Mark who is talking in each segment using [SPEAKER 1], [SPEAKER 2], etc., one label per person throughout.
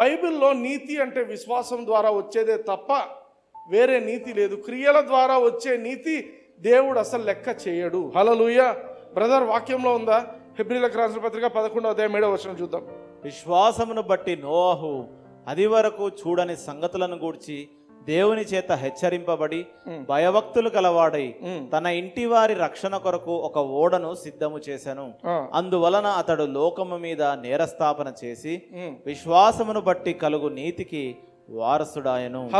[SPEAKER 1] బైబిల్లో నీతి అంటే విశ్వాసం ద్వారా వచ్చేదే తప్ప వేరే నీతి లేదు. క్రియల ద్వారా వచ్చే నీతి దేవుడు అసలు లెక్క చేయడు. హలలుయ బ్రదర్ వాక్యంలో ఉందా? హెబ్రిలకు రాసిన పత్రిక పదకొండవ అధ్యాయం ఏడవ వచ్చిన చూద్దాం.
[SPEAKER 2] విశ్వాసమును బట్టి నోవాహు అది వరకు చూడని సంగతులను గూర్చి దేవుని చేత హెచ్చరింపబడి భయభక్తులు కలవాడై. తన ఇంటి వారి రక్షణ కొరకు ఒక ఓడను సిద్ధము చేశాను. అందువలన అతడు లోకము మీద నేరస్థాపన చేసి. విశ్వాసమును బట్టి కలుగు నీతికి వారసుడాయను.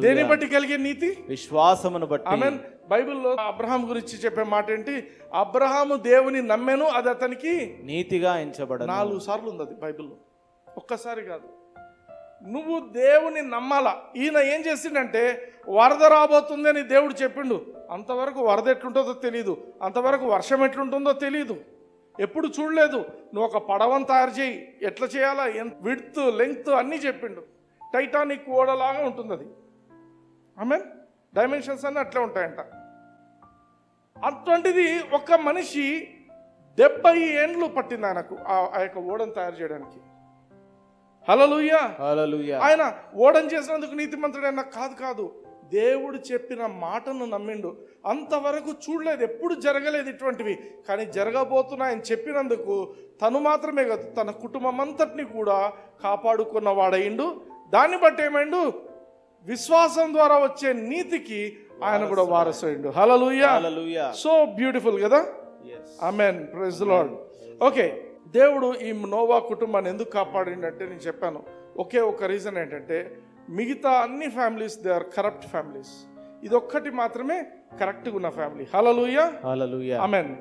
[SPEAKER 1] దేని బట్టి కలిగే నీతి?
[SPEAKER 2] విశ్వాసమును బట్టి.
[SPEAKER 1] బైబిల్లో అబ్రహాం గురించి చెప్పే మాట ఏంటి? అబ్రహాము దేవుని నమ్మెను అది అతనికి
[SPEAKER 2] నీతిగా ఎంచబడను.
[SPEAKER 1] నాలుగు సార్లు ఉంది అది బైబిల్లో. ఒక్కసారి కాదు. నువ్వు దేవుని నమ్మాల? ఈయన ఏం చేసిండంటే వరద రాబోతుంది అని దేవుడు చెప్పిండు. అంతవరకు వరద ఎట్లుంటుందో తెలియదు అంతవరకు వర్షం ఎట్లుంటుందో తెలియదు ఎప్పుడు చూడలేదు. నువ్వు ఒక పడవను తయారు చేయి. ఎట్లా చేయాలా? ఎంత విడ్త్ లెంగ్త్ అన్నీ చెప్పిండు. టైటానిక్ ఓడలాగా ఉంటుంది అది ఆమె డైమెన్షన్స్ అన్నీ అట్లే ఉంటాయంట. అటువంటిది ఒక మనిషి డెబ్బై ఏండ్లు పట్టింది ఆయనకు ఆ ఆ యొక్క ఓడను తయారు చేయడానికి. ఆయన ఓడని చేసినందుకు నీతిమంతుడైనా కాదు కాదు దేవుడు చెప్పిన మాటను నమ్మిండు. అంతవరకు చూడలేదు ఎప్పుడు జరగలేదు ఇటువంటివి. కానీ జరగబోతున్నా ఆయన చెప్పినందుకు తను మాత్రమే కాదు తన కుటుంబం అంతటిని కూడా కాపాడుకున్న వాడయిండు దాన్ని బట్టి ఏమైండు? విశ్వాసం ద్వారా వచ్చే నీతికి ఆయన కూడా వారసైండు హలలుయా సో బ్యూటిఫుల్ కదా?
[SPEAKER 2] Yes.
[SPEAKER 1] Amen praise Lord okay దేవుడు ఈ నోవా కుటుంబాన్ని ఎందుకు కాపాడిండంటే నేను చెప్పాను. ఒకే ఒక రీజన్ ఏంటంటే మిగతా అన్ని families they are corrupt families. ఇది ఒక్కటి మాత్రమే కరెక్ట్గా ఉన్న ఫ్యామిలీ. హలలుయ
[SPEAKER 2] హల్లెలూయా.
[SPEAKER 1] ఆమెన్.